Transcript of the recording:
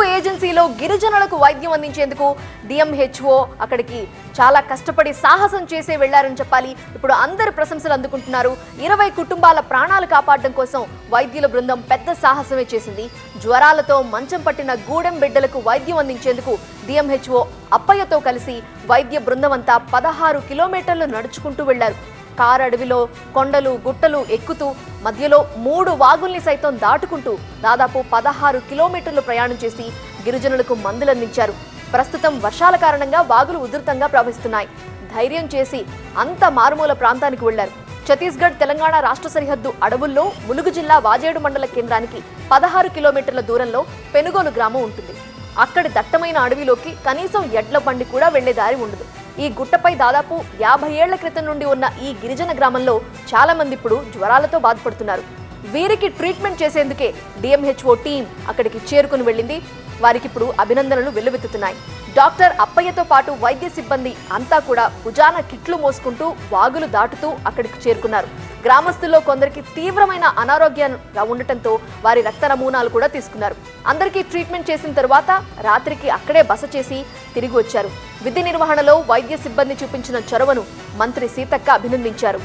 పొరుగు ఏజెన్సీలో గిరిజనులకు వైద్యం అందించేందుకు డిఎంహెచ్ఓ అక్కడికి చాలా కష్టపడి సాహసం చేసే వెళ్ళారని చెప్పాలి. ఇప్పుడు అందరు ప్రశంసలు అందుకుంటున్నారు. ఇరవై కుటుంబాల ప్రాణాలు కాపాడడం కోసం వైద్యుల బృందం పెద్ద సాహసమే చేసింది. జ్వరాలతో మంచం పట్టిన గూడెం బిడ్డలకు వైద్యం అందించేందుకు డిఎంహెచ్ఓ అప్పయ్యతో కలిసి వైద్య బృందం అంతా పదహారు కిలోమీటర్లు నడుచుకుంటూ వెళ్ళారు. కారు అడవిలో కొండలు గుట్టలు ఎక్కుతూ మధ్యలో మూడు వాగుల్ని సైతం దాటుకుంటూ దాదాపు పదహారు కిలోమీటర్లు ప్రయాణం చేసి గిరిజనులకు మందులందించారు. ప్రస్తుతం వర్షాల కారణంగా వాగులు ఉధృతంగా ప్రవహిస్తున్నాయి. ధైర్యం చేసి అంత మారుమూల ప్రాంతానికి వెళ్ళారు. ఛత్తీస్గఢ్ తెలంగాణ రాష్ట్ర సరిహద్దు అడవుల్లో ములుగు జిల్లా వాజేడు మండల కేంద్రానికి పదహారు కిలోమీటర్ల దూరంలో పెనుగోలు గ్రామం ఉంటుంది. అక్కడి దట్టమైన అడవిలోకి కనీసం ఎడ్ల బండి కూడా వెళ్ళే దారి ఉండదు. ఈ గుట్టపై దాదాపు యాభై ఏళ్ళ క్రితం నుండి ఉన్న ఈ గిరిజన గ్రామంలో చాలా మంది ఇప్పుడు జ్వరాలతో బాధపడుతున్నారు. వీరికి ట్రీట్మెంట్ చేసేందుకే డిఎంహెచ్ఓ టీం అక్కడికి చేరుకుని వెళ్ళింది. వారికి ఇప్పుడు అభినందనలు వెల్లువెత్తుతున్నాయి. డాక్టర్ అప్పయ్యతో పాటు వైద్య సిబ్బంది అంతా కూడా భుజాన కిట్లు మోసుకుంటూ వాగులు దాటుతూ అక్కడికి చేరుకున్నారు. గ్రామస్తుల్లో కొందరికి తీవ్రమైన అనారోగ్యంగా ఉండటంతో వారి రక్త నమూనాలు కూడా తీసుకున్నారు. అందరికీ ట్రీట్మెంట్ చేసిన తర్వాత రాత్రికి అక్కడే బస చేసి తిరిగి వచ్చారు. విధి నిర్వహణలో వైద్య సిబ్బంది చూపించిన చొరవను మంత్రి సీతక్క అభినందించారు.